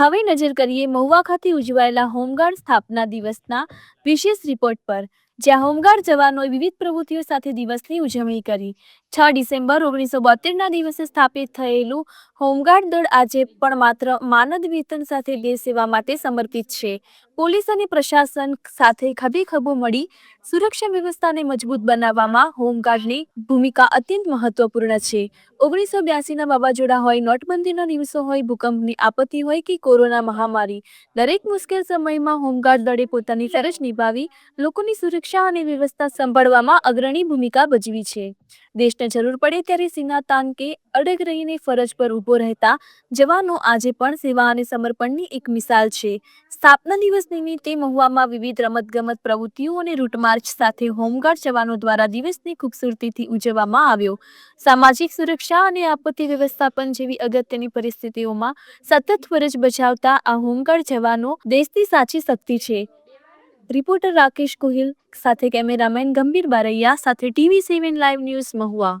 હવે નજર કરીએ મહુવા ખાતે ઉજવાયેલા હોમગાર્ડ સ્થાપના દિવસના વિશેષ રિપોર્ટ પર. જ્યાં હોમગાર્ડ જવાનોએ વિવિધ પ્રવૃત્તિઓ સાથે દિવસની ઉજવણી કરી. છ ડિસેમ્બર ઓગણીસો બોતેરના દિવસે સ્થાપિત થયેલું હોમગાર્ડ દળ આજે પણ માત્ર માનદ વેતન સાથે દેશ સેવા માટે સમર્પિત છે. પોલીસ અને પ્રશાસન સાથે ખભે ખભો મળી સુરક્ષા વ્યવસ્થાને મજબૂત બનાવવામાં હોમગાર્ડની ભૂમિકા અત્યંત મહત્વપૂર્ણ છે. ઓગણીસો બ્યાસીના વાવાઝોડા હોય, નોટબંધીના દિવસો હોય, ભૂકંપની આપત્તિ હોય કે કોરોના મહામારી, દરેક મુશ્કેલ સમયમાં હોમગાર્ડ દળે પોતાની ફરજ નિભાવી લોકોની સુરક્ષા અને વ્યવસ્થા સંભાળવામાં અગ્રણી ભૂમિકા ભજવી છે. દેશને જરૂર પડે ત્યારે સીના તાનકે અડગ રહીને ફરજ પર ઊભો રહેતા જવાનો આજે પણ સેવા અને સમર્પણની એક મિસાલ છે. સ્થાપના દિવસ નિમિત્તે મહુવામાં વિવિધ રમતગમત પ્રવૃત્તિઓ અને રૂટમાર્ચ સાથે હોમગાર્ડ જવાનો દ્વારા દિવસની ખૂબસૂરતીથી ઉજવવામાં આવ્યો. સામાજિક સુરક્ષા અને આપત્તિ વ્યવસ્થાપન જેવી અગત્યની પરિસ્થિતિઓમાં સતત ફરજ બજાવતા આ હોમગાર્ડ જવાનો દેશની સાચી શક્તિ છે. રિપોર્ટર રાકેશ ગોહિલ સાથે કેમેરામેન ગંભીર બારૈયા સાથે TV seven live news Mahuva.